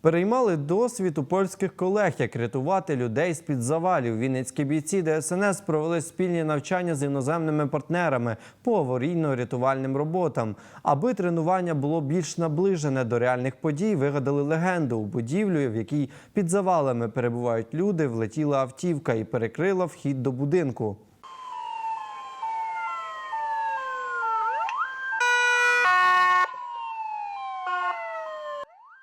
Переймали досвід у польських колег, як рятувати людей з під завалів. Вінницькі бійці ДСНС провели спільні навчання з іноземними партнерами по аварійно-рятувальним роботам. Аби тренування було більш наближене до реальних подій, вигадали легенду. У будівлю, в якій під завалами перебувають люди, влетіла автівка і перекрила вхід до будинку.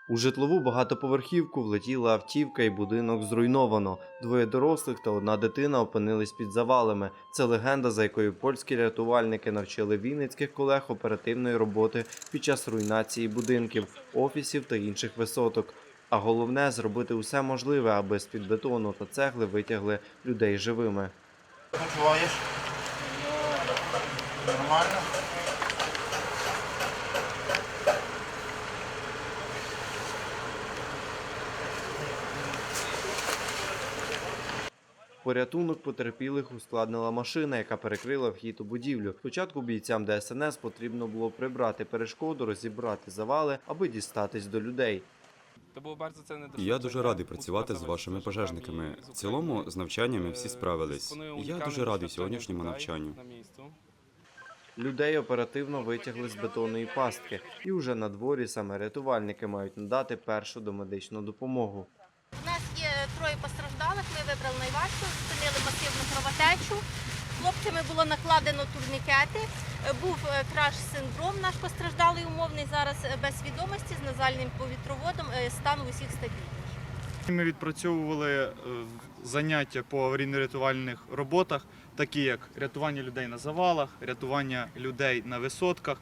У житлову багатоповерхівку влетіла автівка і будинок зруйновано. Двоє дорослих та одна дитина опинились під завалами. Це легенда, за якою польські рятувальники навчили вінницьких колег оперативної роботи під час руйнації будинків, офісів та інших висоток. А головне зробити усе можливе, аби з під бетону та цегли витягли людей живими. Почуваєш? Нормально? Порятунок потерпілих ускладнила машина, яка перекрила вхід у будівлю. Спочатку бійцям ДСНС потрібно було прибрати перешкоду, розібрати завали, аби дістатись до людей. Я дуже радий працювати з вашими пожежниками. В цілому, з навчаннями всі справились. Я дуже радий сьогоднішньому навчанню. Людей оперативно витягли з бетонної пастки, і вже на дворі саме рятувальники мають надати першу домедичну допомогу. У нас є троє постраждалих. Вибрали спинили масивну кровотечу. Хлопцями було накладено турнікети. Е, Був е, краш-синдром наш постраждалий умовний зараз е, без свідомості з назальним повітроводом. Стан у всіх стабільний. Ми відпрацьовували заняття по аварійно-рятувальних роботах, такі як рятування людей на завалах, рятування людей на висотках,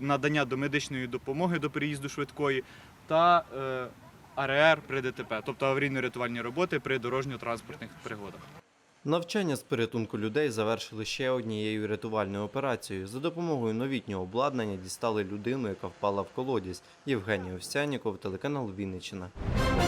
надання домедичної допомоги до приїзду швидкої та АРР при ДТП, тобто аварійно-рятувальні роботи при дорожньо-транспортних пригодах. Навчання з порятунку людей завершили ще однією рятувальною операцією. За допомогою новітнього обладнання дістали людину, яка впала в колодязь. Євгеній Овсяніков, телеканал Вінниччина.